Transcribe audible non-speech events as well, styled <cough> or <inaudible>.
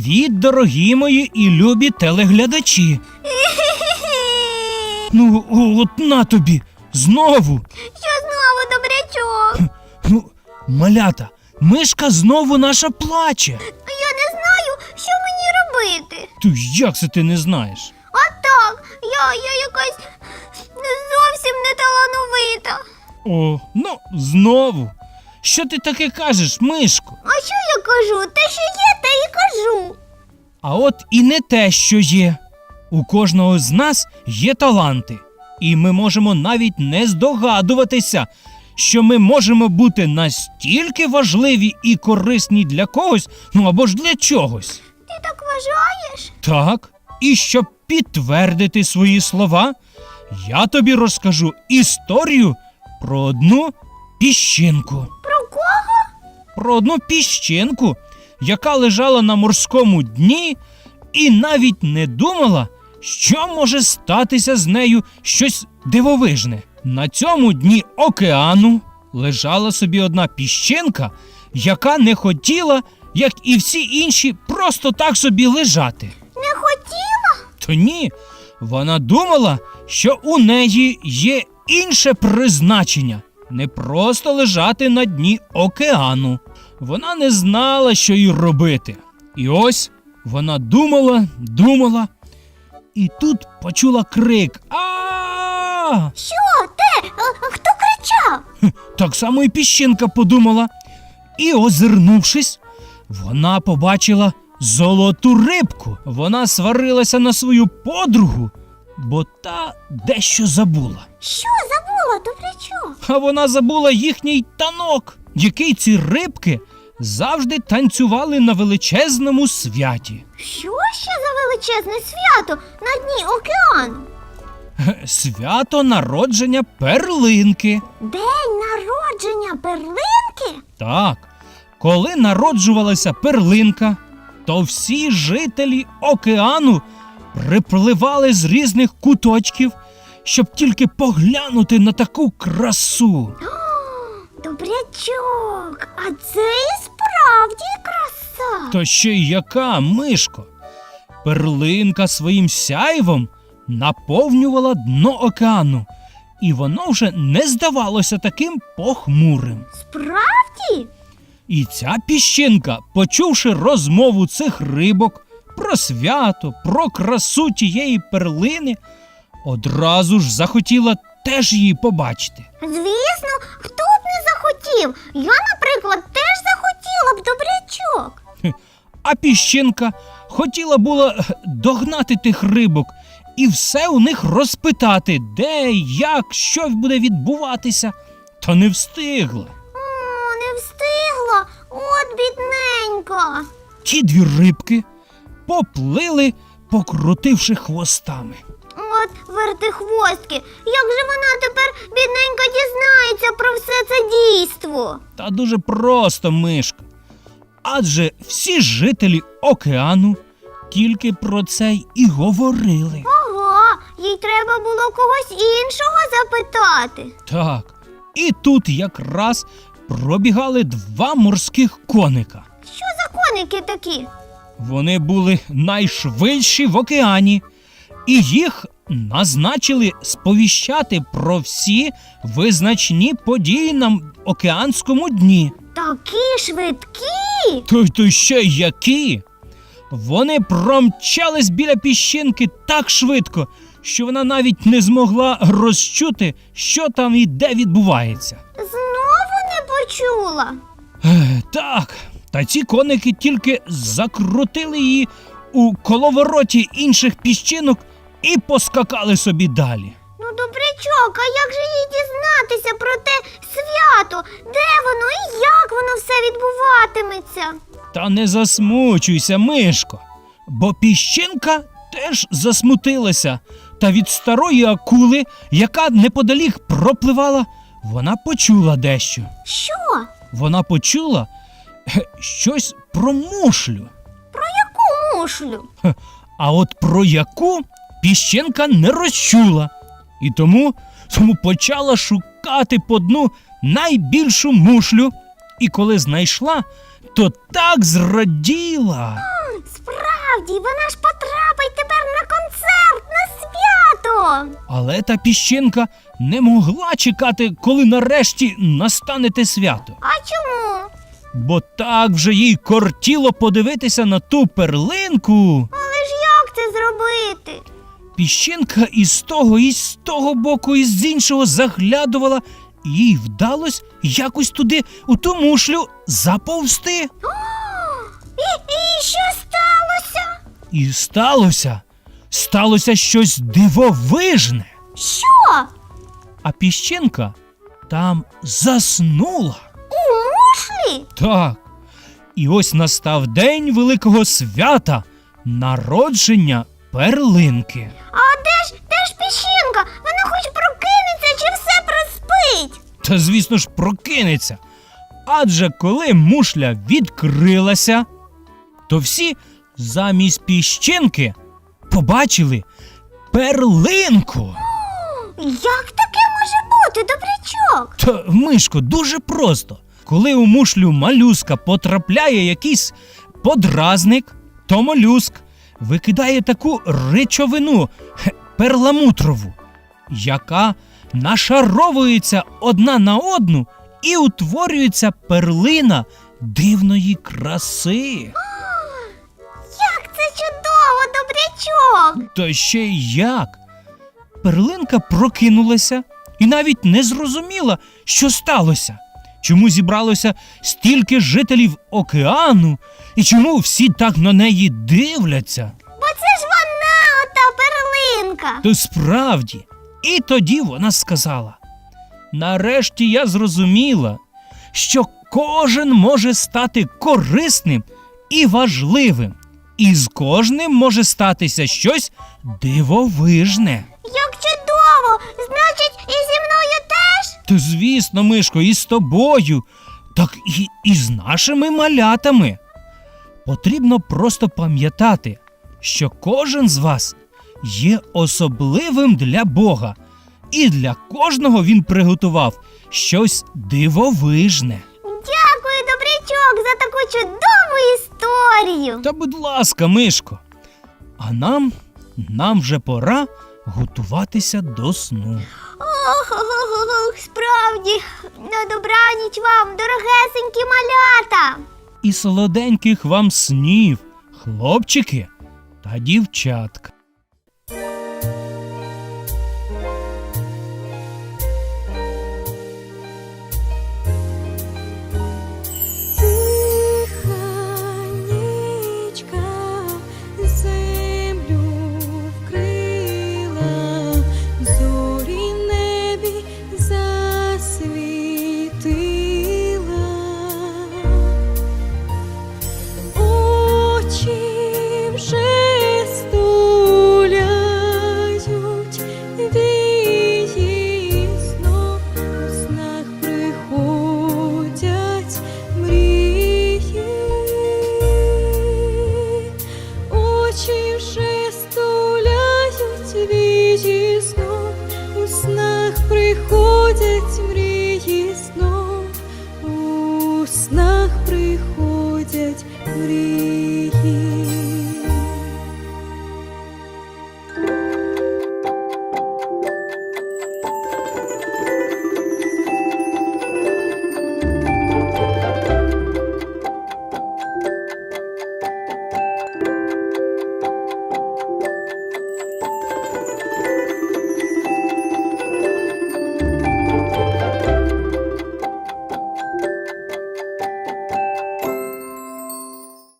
Привіт, дорогі мої і любі телеглядачі. Ну, от на тобі, знову. Що знову добрячок? Ну, малята, мишка знову наша плаче. Я не знаю, що мені робити. Ти як це ти не знаєш? А так, я, я якась зовсім не талановита. О, ну, знову. Що ти таке кажеш, мишко? А що я кажу? Те, що є, те і кажу. А от і не те, що є. У кожного з нас є таланти, і ми можемо навіть не здогадуватися, що ми можемо бути настільки важливі і корисні для когось, ну або ж для чогось. Ти так вважаєш? Так, і щоб підтвердити свої слова, я тобі розкажу історію про одну піщинку. Про кого? Про одну піщинку, яка лежала на морському дні і навіть не думала, що може статися з нею щось дивовижне. На цьому дні океану лежала собі одна піщинка, яка не хотіла, як і всі інші, просто так собі лежати. Не хотіла? То ні, вона думала, що у неї є інше призначення не просто лежати на дні океану. Вона не знала, що їй робити. І ось вона думала, думала, і тут почула крик. А! Що? Де? Хто кричав? Так само і піщинка подумала. І, озирнувшись, вона побачила золоту рибку. Вона сварилася на свою подругу, бо та дещо забула. Що забула, добрячок? А вона забула їхній танок, який ці рибки завжди танцювали на величезному святі. Що ще за величезне свято на дні океану? Свято народження перлинки. День народження перлинки? Так, коли народжувалася перлинка, то всі жителі океану припливали з різних куточків, щоб тільки поглянути на таку красу. Добрячок, а це і справді краса. То ще й яка мишко? Перлинка своїм сяйвом наповнювала дно океану, і воно вже не здавалося таким похмурим. Справді? І ця піщинка, почувши розмову цих рибок про свято, про красу тієї перлини, одразу ж захотіла теж її побачити. Звісно, хто захотів. Я, наприклад, теж захотіла б добрячок. Хе, А піщинка хотіла було е, догнати тих рибок і все у них розпитати, де, як, що буде відбуватися, та не встигла. О, не встигла. От бідненька. Ті дві рибки поплили, покрутивши хвостами. Вертихвостки. Як же вона тепер бідненька дізнається про все це дійство? Та дуже просто, мишка. Адже всі жителі океану тільки про це й і говорили. Ага, їй треба було когось іншого запитати. Так, і тут якраз пробігали два морських коника. Що за коники такі? Вони були найшвидші в океані, і їх назначили сповіщати про всі визначні події на океанському дні. Такі швидкі. То й то ще які. Вони промчались біля піщинки так швидко, що вона навіть не змогла розчути, що там і де відбувається. Знову не почула. Так, та ці коники тільки закрутили її у коловороті інших піщинок і поскакали собі далі. Ну, добрячок, а як же їй дізнатися про те свято? Де воно і як воно все відбуватиметься? Та не засмучуйся, мишко, бо піщинка теж засмутилася, та від старої акули, яка неподалік пропливала, вона почула дещо. Що? Вона почула е, щось про мушлю. Про Яку мушлю? А от про яку піщинка не розчула, і тому, тому почала шукати по дну найбільшу мушлю. І коли знайшла, то так зраділа. Справді, вона ж потрапить тепер на концерт, на свято. Але та піщинка не могла чекати, коли нарешті настане те свято. А чому? Бо так вже їй кортіло подивитися на ту перлинку. Але ж як це зробити? Піщинка із того, і з того боку, і з іншого заглядувала, і їй вдалось якось туди, у ту мушлю, заповзти. І, і що сталося? І сталося. Сталося щось дивовижне. Що? А піщинка там заснула. У мушлі? Так. І ось настав день великого свята народження перлинки. А де ж, де ж піщинка? Вона хоч прокинеться чи все приспить? Та, звісно ж, прокинеться. Адже коли мушля відкрилася, то всі замість піщинки побачили перлинку. Як таке може бути, добрячок? Та, Мишко, дуже просто. Коли у мушлю малюска потрапляє якийсь подразник, то молюск викидає таку речовину <laughs> перламутрову, яка нашаровується одна на одну і утворюється перлина дивної краси. Як це чудово, добрячок! Та ще й як? Перлинка прокинулася і навіть не зрозуміла, що сталося. Чому зібралося стільки жителів океану, і чому всі так на неї дивляться? Бо це ж вона, ота перлинка. То справді. І тоді вона сказала: Нарешті я зрозуміла, що кожен може стати корисним і важливим, і з кожним може статися щось дивовижне. Як чудово! Значить, і зі мною теж? То звісно, Мишко, і з тобою, так і, і з нашими малятами. Потрібно просто пам'ятати, що кожен з вас є особливим для Бога, і для кожного він приготував щось дивовижне. Дякую, добрячок, за таку чудову історію. Та будь ласка, Мишко. А нам, нам вже пора готуватися до сну. Ох, ох, ох, справді, на добраніч вам, дорогесенькі малята. І солоденьких вам снів, хлопчики та дівчатка.